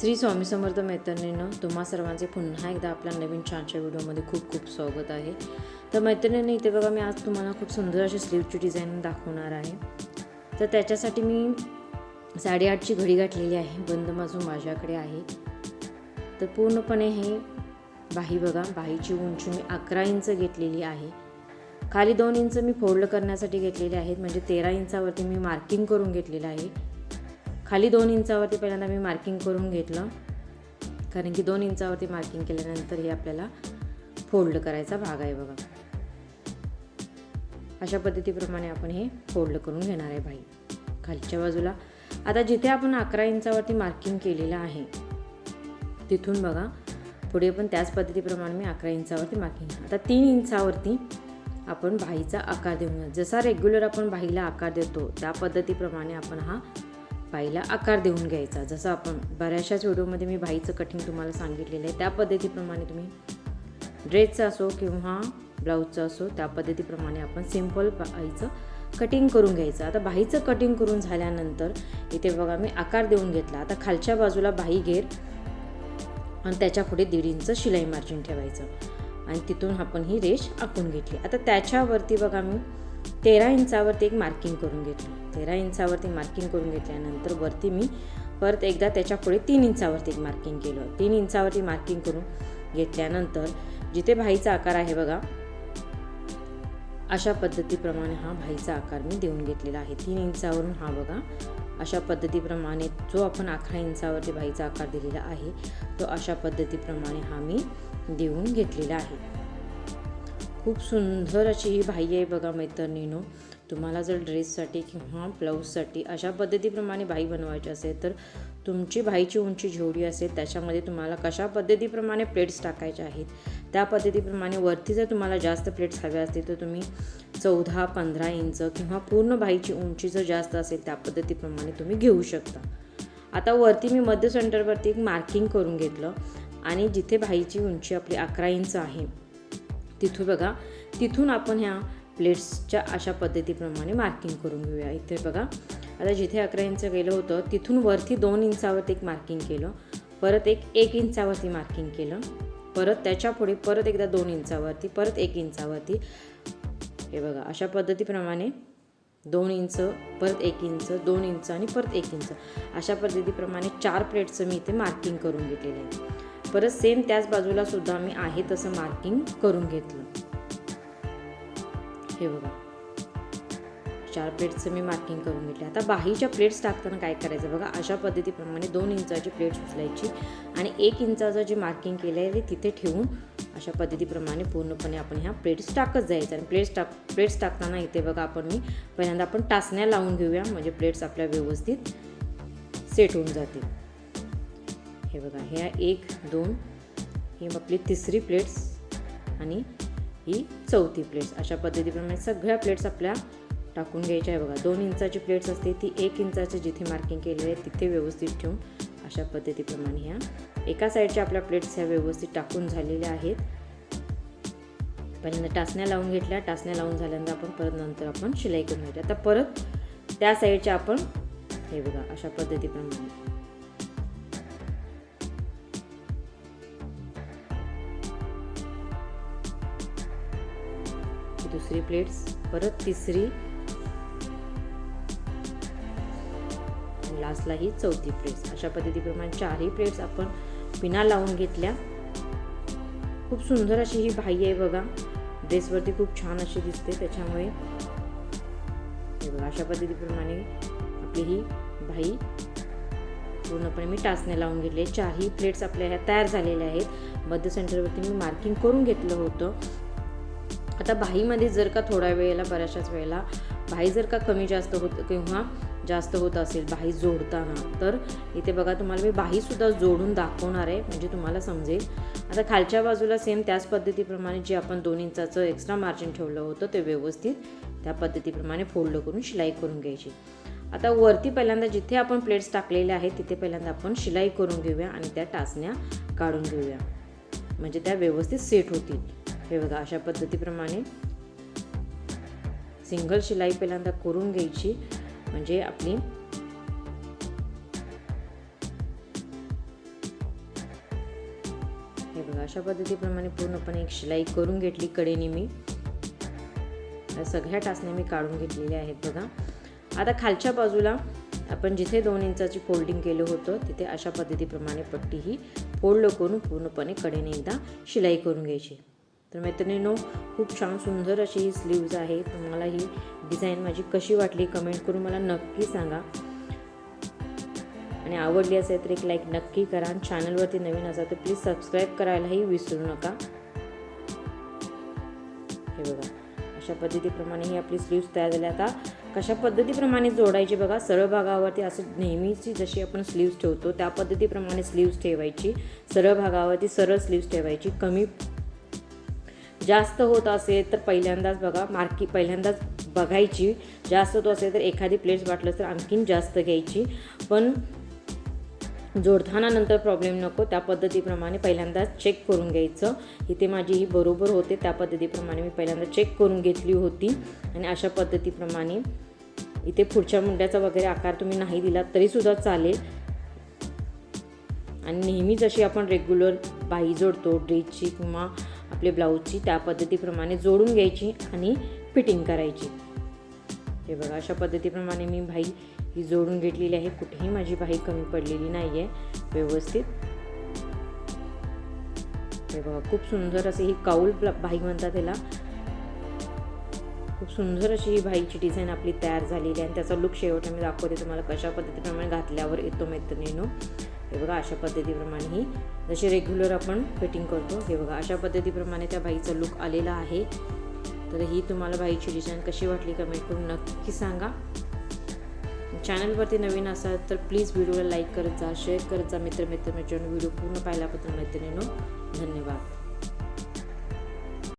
श्री स्वामी समर्थ मैत्रिणीनं तुम्हा सर्वांचे पुन्हा एकदा आपल्या नवीन छानशा व्हिडिओमध्ये खूप खूप स्वागत आहे. तर मैत्रिणींनी इथे बघा मी आज तुम्हाला खूप सुंदर अशी स्लीवची डिझाईन दाखवणार आहे. तर त्याच्यासाठी मी साडेआठची घडी गाठलेली आहे बंद बाजू माझ्याकडे आहे. तर पूर्णपणे हे बाही बघा बाहीची उंची मी अकरा इंच घेतलेली आहे. खाली दोन इंच मी फोल्ड करण्यासाठी घेतलेले आहेत म्हणजे तेरा इंचावरती मी मार्किंग करून घेतलेलं आहे. खाली दोन इंचावरती पहिल्यांदा मी मार्किंग करून घेतलं. कारण की दोन इंचावरती मार्किंग केल्यानंतर हे आपल्याला फोल्ड करायचा भाग आहे बघा. अशा पद्धतीप्रमाणे आपण हे फोल्ड करून घेणार आहे बाई. खालच्या बाजूला. आता जिथे आपण अकरा इंचावरती मार्किंग केलेलं आहे तिथून बघा. पुढे पण त्याच पद्धतीप्रमाणे मी अकरा इंचावरती मार्किंग आता तीन इंचावरती आपण बाहीचा आकार देऊन जसा रेग्युलर आपण बाहीला आकार देतो त्या पद्धतीप्रमाणे आपण हा बाईला आकार देऊन घ्यायचा. जसं आपण बऱ्याचशाच व्हिडिओमध्ये मी बाईचं कटिंग तुम्हाला सांगितलेलं आहे त्या पद्धतीप्रमाणे तुम्ही ड्रेसचं असो किंवा ब्लाऊजचं असो त्या पद्धतीप्रमाणे आपण सिंपल बाईचं कटिंग करून घ्यायचं. आता बाहीचं कटिंग करून झाल्यानंतर इथे बघा मी आकार देऊन घेतला. आता खालच्या बाजूला बाही घेर आणि त्याच्या पुढे दीड इंच शिलाई मार्जिन ठेवायचं. आणि तिथून आपण ही रेष आखून घेतली. आता त्याच्यावरती बघा मी तेरा इंचावरती एक मार्किंग करून घेतली. तेरा इंचावरती मार्किंग करून घेतल्यानंतर वरती मी परत एकदा त्याच्यापुढे तीन इंचावरती एक मार्किंग केलं. तीन इंचावरती मार्किंग करून घेतल्यानंतर जिथे भाईचा आकार आहे बघा अशा पद्धतीप्रमाणे हा भाईचा आकार मी देऊन घेतलेला आहे. तीन इंचावरून हा बघा अशा पद्धतीप्रमाणे जो आपण अकरा इंचावरती भाईचा आकार दिलेला आहे तो अशा पद्धतीप्रमाणे हा मी देऊन घेतलेला आहे. खूप सुंदर अशी ही बाई आहे बघा मैत्रिणीनो. तुम्हाला जर ड्रेससाठी किंवा ब्लाऊजसाठी अशा पद्धतीप्रमाणे बाई बनवायची असेल तर तुमची बाईची उंची जेवढी असेल त्याच्यामध्ये तुम्हाला कशा पद्धतीप्रमाणे प्लेट्स टाकायच्या आहेत त्या पद्धतीप्रमाणे वरती जर तुम्हाला जास्त प्लेट्स हव्या असतील तर तुम्ही चौदा पंधरा इंच किंवा पूर्ण बाईची उंची जर जास्त असेल त्या पद्धतीप्रमाणे तुम्ही घेऊ शकता. आता वरती मी मध्य सेंटरवरती एक मार्किंग करून घेतलं आणि जिथे बाईची उंची आपली अकरा इंच आहे तिथून बघा तिथून आपण ह्या प्लेट्सच्या अशा पद्धतीप्रमाणे मार्किंग करून घेऊया. इथे बघा आता जिथे अकरा इंच गेलं होतं तिथून वरती दोन इंचावरती एक मार्किंग केलं परत एक एक इंचावरती मार्किंग केलं परत त्याच्या पुढे परत एकदा दोन इंचावरती परत एक इंचावरती हे बघा अशा पद्धतीप्रमाणे दोन इंच परत एक इंच दोन इंच आणि परत एक इंच अशा पद्धतीप्रमाणे चार प्लेट्सचं मी इथे मार्किंग करून घेतलेलं आहे परत सेम त्याच बाजूला सुद्धा मी आहे तसं मार्किंग करून घेतलं. हे बघा. चार प्लेट्सचं मी मार्किंग करून घेतले. आता बाहीच्या प्लेट्स टाकताना काय करायचं? बघा अशा पद्धतीप्रमाणे दोन इंचाची प्लेट्स उचलायची आणि एक इंचाचं जे मार्किंग केलं आहे ते तिथे ठेवून अशा पद्धतीप्रमाणे पूर्णपणे आपण ह्या प्लेट्स टाकत जायचं. आणि प्लेट्स टाक प्लेट्स टाकताना इथे बघा आपण मी पहिल्यांदा आपण टाचण्या लावून घेऊया. म्हणजे प्लेट्स आपल्या व्यवस्थित सेट होऊन जातील. हे बघा ह्या एक दोन ही आपली तिसरी प्लेट्स आणि ही चौथी प्लेट्स अशा पद्धतीप्रमाणे सगळ्या प्लेट्स आपल्या टाकून घ्यायच्या आहे बघा. दोन इंचाची प्लेट्स असते ती एक इंचाची जिथे मार्किंग केलेली आहे तिथे व्यवस्थित ठेवून अशा पद्धतीप्रमाणे ह्या एका साईडच्या आपल्या प्लेट्स ह्या व्यवस्थित टाकून झालेल्या आहेत. पहिल्यांदा टाचण्या लावून घेतल्या टाचण्या लावून झाल्यानंतर आपण परत नंतर आपण शिलाई करून घेतली आता परत त्या साईडच्या आपण हे बघा अशा पद्धतीप्रमाणे. दुसरी प्लेट्स परत तिसरी. लास्टला ही चौथी प्लेट्स अशा पद्धतीप्रमाणे चारही प्लेट्स आपण पिना लावून घेतल्या. खूप सुंदर अशी ही भाई आहे बघा. ड्रेसवरती खूप छान अशी दिसते त्याच्यामुळे. बघा अशा पद्धतीप्रमाणे आपली ही भाई पूर्णपणे मी टाचणे लावून घेतले चारही प्लेट्स आपल्या ह्या तयार झालेल्या आहेत. मध्य सेंटरवरती मी मार्किंग करून घेतलं होतं. आता बाहीमध्ये जर का थोड्या वेळेला बऱ्याचशाच वेळेला बाही जर का कमी जास्त होत किंवा जास्त होत असेल बाही जोडताना तर इथे बघा तुम्हाला मी बाहीसुद्धा जोडून दाखवणार आहे म्हणजे तुम्हाला समजेल. आता खालच्या बाजूला सेम त्याच पद्धतीप्रमाणे जे आपण दोन इंचाचं एक्स्ट्रा मार्जिन ठेवलं होतं ते व्यवस्थित त्या पद्धतीप्रमाणे फोल्ड करून शिलाई करून घ्यायची. आता वरती पहिल्यांदा जिथे आपण प्लेट्स टाकलेल्या आहेत तिथे पहिल्यांदा आपण शिलाई करून घेऊया आणि त्या टाचण्या काढून घेऊया. म्हणजे त्या व्यवस्थित सेट होतील. हे बघा अशा पद्धतीप्रमाणे सिंगल शिलाई पहिल्यांदा करून घ्यायची. म्हणजे आपली हे बघा अशा पद्धतीप्रमाणे पूर्णपणे एक शिलाई करून घेतली कडेने मी. या सगळ्या टाचण्या मी काढून घेतलेल्या आहेत बघा. आता खालच्या बाजूला आपण जिथे दोन इंचाची फोल्डिंग केलं होतं तिथे अशा पद्धतीप्रमाणे पट्टी ही फोल्ड करून पूर्णपणे कडेने एकदा शिलाई करून घ्यायची. तर मैत्रिणींनो खूप छान सुंदर अशी ही स्लीव्ज आहे. तुम्हाला ही डिझाईन माझी कशी वाटली कमेंट करून मला नक्की सांगा. आणि आवडली असेल तर एक लाईक नक्की करा. आणि चॅनलवरती नवीन असाल तर प्लीज सबस्क्राईब करायलाही विसरू नका. हे बघा अशा पद्धतीप्रमाणे ही आपली स्लीव्ज तयार झाली आता कशा पद्धतीप्रमाणे जोडायची बघा. सरळ भागावरती असं नेहमीची जशी आपण स्लीव्ज ठेवतो त्या पद्धतीप्रमाणे स्लीव्ज ठेवायची. सरळ भागावरती सरळ स्लीव्ज ठेवायची. कमी जास्त होत असेल तर पहिल्यांदाच बघा मार्की पहिल्यांदाच बघायची. जास्त होत असेल तर एखादी प्लेट्स वाटलं तर आणखीन जास्त घ्यायची. पण जोडताना नंतर प्रॉब्लेम नको त्या पद्धतीप्रमाणे पहिल्यांदा चेक करून घ्यायचं. इथे माझी ही बरोबर होते त्या पद्धतीप्रमाणे मी पहिल्यांदा चेक करून घेतली होती. आणि अशा पद्धतीप्रमाणे इथे पुढच्या मुंड्याचा वगैरे आकार तुम्ही नाही दिला तरीसुद्धा चालेल. आणि नेहमी जशी आपण रेग्युलर बाही जोडतो ड्रेसची किंवा आपले ब्लाऊजची त्या पद्धतीप्रमाणे जोडून घ्यायची आणि फिटिंग करायची. हे बघा अशा पद्धतीप्रमाणे मी भाई ही जोडून घेतलेली आहे. कुठेही माझी भाई कमी पडलेली नाही आहे व्यवस्थित. हे बघा खूप सुंदर असे ही काऊल बाई म्हणतात त्याला. खूप सुंदर अशी ही बाईची डिझाईन आपली तयार झालेली आहे. आणि त्याचा लुक शेवट मी दाखवते तुम्हाला कशा पद्धतीप्रमाणे घातल्यावर येतो मैत्रिणीनो. हे बघा अशा पद्धतीप्रमाणे ही जशी रेग्युलर आपण फिटिंग करतो हे बघा अशा पद्धतीप्रमाणे त्या बाईचा लुक आलेला आहे. तर ही तुम्हाला बाईची डिझाईन कशी वाटली कमेंट करून नक्की सांगा. चॅनलवरती नवीन असाल तर प्लीज व्हिडिओला लाईक करत जा शेअर करत जा मित्र मित्र व्हिडिओ पूर्ण पाहिल्याबद्दल मैत्रिणीनो धन्यवाद.